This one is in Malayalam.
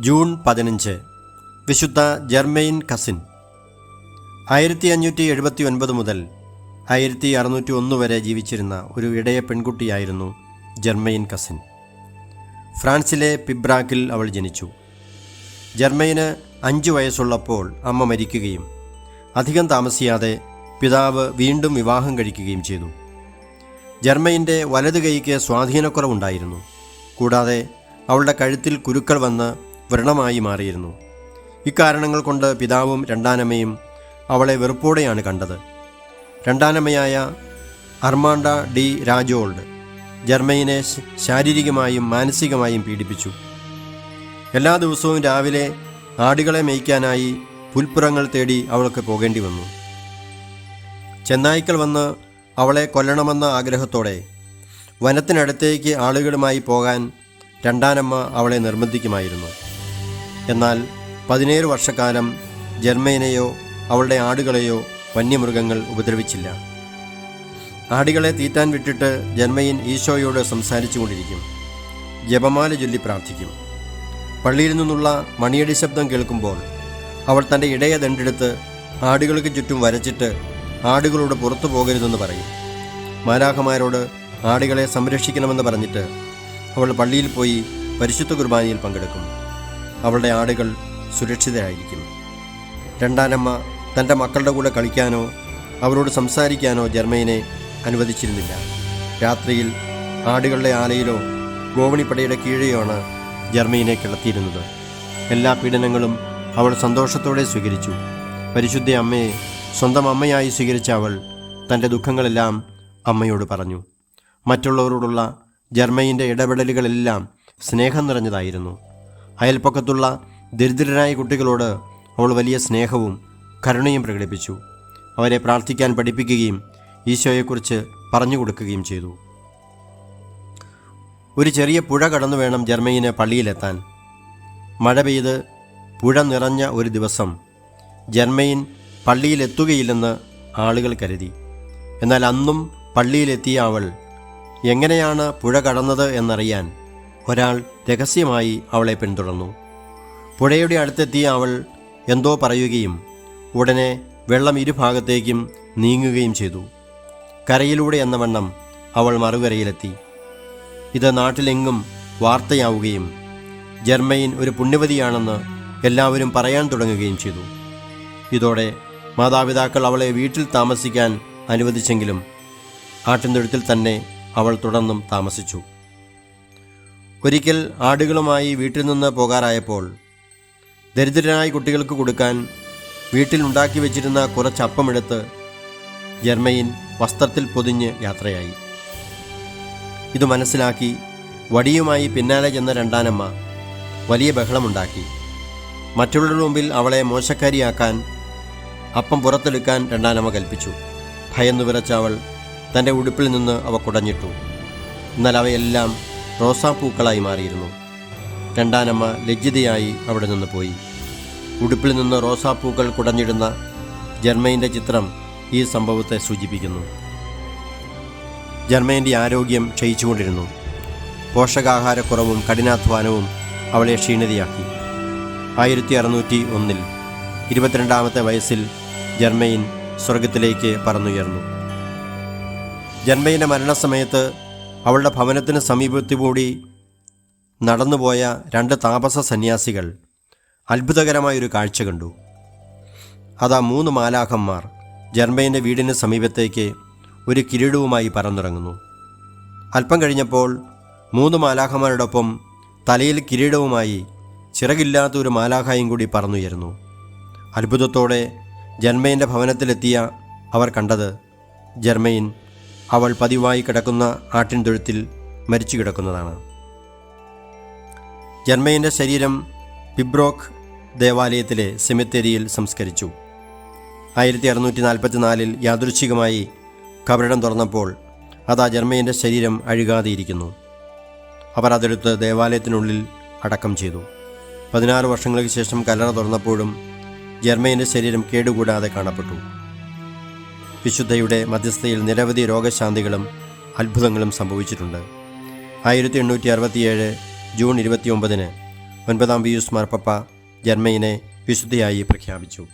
ജൂൺ പതിനഞ്ച്. വിശുദ്ധ ജർമെയിൻ കസിൻ. ആയിരത്തി അഞ്ഞൂറ്റി എഴുപത്തി ഒൻപത് മുതൽ ആയിരത്തി അറുന്നൂറ്റി ഒന്ന് വരെ ജീവിച്ചിരുന്ന ഒരു ഇടയ പെൺകുട്ടിയായിരുന്നു ജർമെയിൻ കസിൻ. ഫ്രാൻസിലെ പിബ്രാക്കിൽ അവൾ ജനിച്ചു. ജർമ്മയിന് അഞ്ച് വയസ്സുള്ളപ്പോൾ അമ്മ മരിക്കുകയും അധികം താമസിയാതെ പിതാവ് വീണ്ടും വിവാഹം കഴിക്കുകയും ചെയ്തു. ജർമ്മയിന്റെ വലതു കൈക്ക് സ്വാധീനക്കുറവുണ്ടായിരുന്നു. കൂടാതെ അവളുടെ കഴുത്തിൽ കുരുക്കൾ വന്ന് വ്രണമായി മാറിയിരുന്നു. ഇക്കാരണങ്ങൾ കൊണ്ട് പിതാവും രണ്ടാനമ്മയും അവളെ വെറുപ്പോടെയാണ് കണ്ടത്. രണ്ടാനമ്മയായ അർമാണ്ട ഡി രാജോൾഡ് ജർമ്മയിനെ ശാരീരികമായും മാനസികമായും പീഡിപ്പിച്ചു. എല്ലാ ദിവസവും രാവിലെ ആടുകളെ മേയ്ക്കാനായി പുൽപ്പുറങ്ങൾ തേടി അവൾക്ക് പോകേണ്ടി വന്നു. ചെന്നായ്ക്കൾ വന്ന് അവളെ കൊല്ലണമെന്ന ആഗ്രഹത്തോടെ വനത്തിനടുത്തേക്ക് ആളുകളുമായി പോകാൻ രണ്ടാനമ്മ അവളെ നിർബന്ധിക്കുമായിരുന്നു. എന്നാൽ പതിനേഴ് വർഷക്കാലം ജർമ്മേനെയോ അവളുടെ ആടുകളെയോ വന്യമൃഗങ്ങൾ ഉപദ്രവിച്ചില്ല. ആടുകളെ തീറ്റാൻ വിട്ടിട്ട് ജന്മയിൻ ഈശോയോട് സംസാരിച്ചു കൊണ്ടിരിക്കും ജപമാല ചൊല്ലി പ്രാർത്ഥിക്കും. പള്ളിയിൽ നിന്നുള്ള മണിയടി ശബ്ദം കേൾക്കുമ്പോൾ അവൾ തന്റെ ഇടയ ദണ്ടെടുത്ത് ആടുകൾക്ക് ചുറ്റും വരച്ചിട്ട് ആടുകളോട് പുറത്തു പോകരുതെന്ന് പറയും. മാരാഹമാരോട് ആടുകളെ സംരക്ഷിക്കണമെന്ന് പറഞ്ഞിട്ട് അവൾ പള്ളിയിൽ പോയി പരിശുദ്ധ കുർബാനയിൽ പങ്കെടുക്കും. അവളുടെ ആടുകൾ സുരക്ഷിതരായിരിക്കും. രണ്ടാനമ്മ തന്റെ മക്കളുടെ കൂടെ കളിക്കാനോ അവരോട് സംസാരിക്കാനോ ജർമ്മയിനെ അനുവദിച്ചിരുന്നില്ല. രാത്രിയിൽ ആടുകളുടെ ആലയിലോ ഗോവണിപ്പടയുടെ കീഴെയോ ആണ് ജർമ്മയിനെ കിടത്തിയിരുന്നത്. എല്ലാ പീഡനങ്ങളും അവൾ സന്തോഷത്തോടെ സ്വീകരിച്ചു. പരിശുദ്ധ അമ്മയെ സ്വന്തം അമ്മയായി സ്വീകരിച്ച അവൾ തന്റെ ദുഃഖങ്ങളെല്ലാം അമ്മയോട് പറഞ്ഞു. മറ്റുള്ളവരോടുള്ള ജർമ്മയിന്റെ ഇടപെടലുകളെല്ലാം സ്നേഹം നിറഞ്ഞതായിരുന്നു. അയൽപ്പക്കത്തുള്ള ദരിദ്രരായ കുട്ടികളോട് അവൾ വലിയ സ്നേഹവും കരുണയും പ്രകടിപ്പിച്ചു. അവരെ പ്രാർത്ഥിക്കാൻ പഠിപ്പിക്കുകയും ഈശോയെക്കുറിച്ച് പറഞ്ഞു കൊടുക്കുകയും ചെയ്തു. ഒരു ചെറിയ പുഴ കടന്നു വേണം ജർമ്മയിന് പള്ളിയിലെത്താൻ. മഴ പെയ്ത് പുഴ നിറഞ്ഞ ഒരു ദിവസം ജർമ്മയിൻ പള്ളിയിലെത്തുകയില്ലെന്ന് ആളുകൾ കരുതി. എന്നാൽ അന്നും പള്ളിയിലെത്തിയ അവൾ എങ്ങനെയാണ് പുഴ കടന്നത് എന്നറിയാൻ ഒരാൾ രഹസ്യമായി അവളെ പിന്തുടർന്നു. പുഴയുടെ അടുത്തെത്തിയ അവൾ എന്തോ പറയുകയും ഉടനെ വെള്ളം ഇരുഭാഗത്തേക്കും നീങ്ങുകയും ചെയ്തു. കരയിലൂടെ എന്ന വണ്ണം അവൾ മറുകരയിലെത്തി. ഇത് നാട്ടിലെങ്ങും വാർത്തയാവുകയും ജർമ്മയിൻ ഒരു പുണ്യവതിയാണെന്ന് എല്ലാവരും പറയാൻ തുടങ്ങുകയും ചെയ്തു. ഇതോടെ മാതാപിതാക്കൾ അവളെ വീട്ടിൽ താമസിക്കാൻ അനുവദിച്ചെങ്കിലും ആട്ടിൻതൊഴുത്തിൽ തന്നെ അവൾ തുടർന്നും താമസിച്ചു. ഒരിക്കൽ ആടുകളുമായി വീട്ടിൽ നിന്ന് പോകാറായപ്പോൾ ദരിദ്രരായ കുട്ടികൾക്ക് കൊടുക്കാൻ വീട്ടിൽ ഉണ്ടാക്കി വെച്ചിരുന്ന കുറച്ച് അപ്പമെടുത്ത് ജർമ്മയിൻ വസ്ത്രത്തിൽ പൊതിഞ്ഞ് യാത്രയായി. ഇത് മനസ്സിലാക്കി വടിയുമായി പിന്നാലെ ചെന്ന രണ്ടാനമ്മ വലിയ ബഹളമുണ്ടാക്കി. മറ്റുള്ളവരുടെ മുമ്പിൽ അവളെ മോശക്കാരിയാക്കാൻ അപ്പം പുറത്തെടുക്കാൻ രണ്ടാനമ്മ കൽപ്പിച്ചു. ഭയന്നു വിറച്ച അവൾ തന്റെ ഉടുപ്പിൽ നിന്ന് അവ കുടഞ്ഞിട്ടു. എന്നാൽ അവയെല്ലാം റോസാപ്പൂക്കളായി മാറിയിരുന്നു. രണ്ടാനമ്മ ലജ്ജിതയായി അവിടെ നിന്ന് പോയി. ഉടുപ്പിൽ നിന്ന് റോസാപ്പൂക്കൾ കുടഞ്ഞിടുന്ന ജർമ്മയിന്റെ ചിത്രം ഈ സംഭവത്തെ സൂചിപ്പിക്കുന്നു. ജർമ്മയിന്റെ ആരോഗ്യം ക്ഷയിച്ചുകൊണ്ടിരുന്നു. പോഷകാഹാരക്കുറവും കഠിനാധ്വാനവും അവളെ ക്ഷീണിതയാക്കി. ആയിരത്തി അറുന്നൂറ്റി ഒന്നിൽ ഇരുപത്തിരണ്ടാമത്തെ വയസ്സിൽ ജർമ്മയിൻ സ്വർഗത്തിലേക്ക് പറന്നുയർന്നു. ജന്മയിന്റെ മരണസമയത്ത് അവളുടെ ഭവനത്തിന് സമീപത്തുകൂടി നടന്നുപോയ രണ്ട് താപസ സന്യാസികൾ അത്ഭുതകരമായൊരു കാഴ്ച കണ്ടു. അതാ മൂന്ന് മാലാഖന്മാർ ജർമ്മയിന്റെ വീടിന് സമീപത്തേക്ക് ഒരു കിരീടവുമായി പറന്നിറങ്ങുന്നു. അല്പം കഴിഞ്ഞപ്പോൾ മൂന്ന് മാലാഖമാരോടൊപ്പം തലയിൽ കിരീടവുമായി ചിറകില്ലാത്ത ഒരു മാലാഖായും കൂടി പറന്നുയരുന്നു. അത്ഭുതത്തോടെ ജന്മയിന്റെ ഭവനത്തിലെത്തിയ അവർ കണ്ടത് ജർമ്മയിൻ അവൾ പതിവായി കിടക്കുന്ന ആട്ടിൻ തൊഴുത്തിൽ മരിച്ചു കിടക്കുന്നതാണ് ജർമ്മയിന്റെ ശരീരം പിബ്രോക്ക് ദേവാലയത്തിലെ സെമിത്തേരിയിൽ സംസ്കരിച്ചു. ആയിരത്തി അറുന്നൂറ്റി നാൽപ്പത്തിനാലിൽ യാദൃച്ഛികമായി കബറിടം തുറന്നപ്പോൾ അതാ ജർമ്മയിന്റെ ശരീരം അഴുകാതെയിരിക്കുന്നു. അവർ അതെടുത്ത് ദേവാലയത്തിനുള്ളിൽ അടക്കം ചെയ്തു. പതിനാറ് വർഷങ്ങൾക്ക് ശേഷം കല്ലറ തുറന്നപ്പോഴും ജർമ്മയിന്റെ ശരീരം കേടുകൂടാതെ കാണപ്പെട്ടു. വിശുദ്ധയുടെ മധ്യസ്ഥയിൽ നിരവധി രോഗശാന്തികളും അത്ഭുതങ്ങളും സംഭവിച്ചിട്ടുണ്ട്. ആയിരത്തി എണ്ണൂറ്റി അറുപത്തിയേഴ് ജൂൺ ഇരുപത്തിയൊമ്പതിന് ഒൻപതാം പിയൂസ് മാർപ്പപ്പ ജർമ്മയിനെ വിശുദ്ധയായി പ്രഖ്യാപിച്ചു.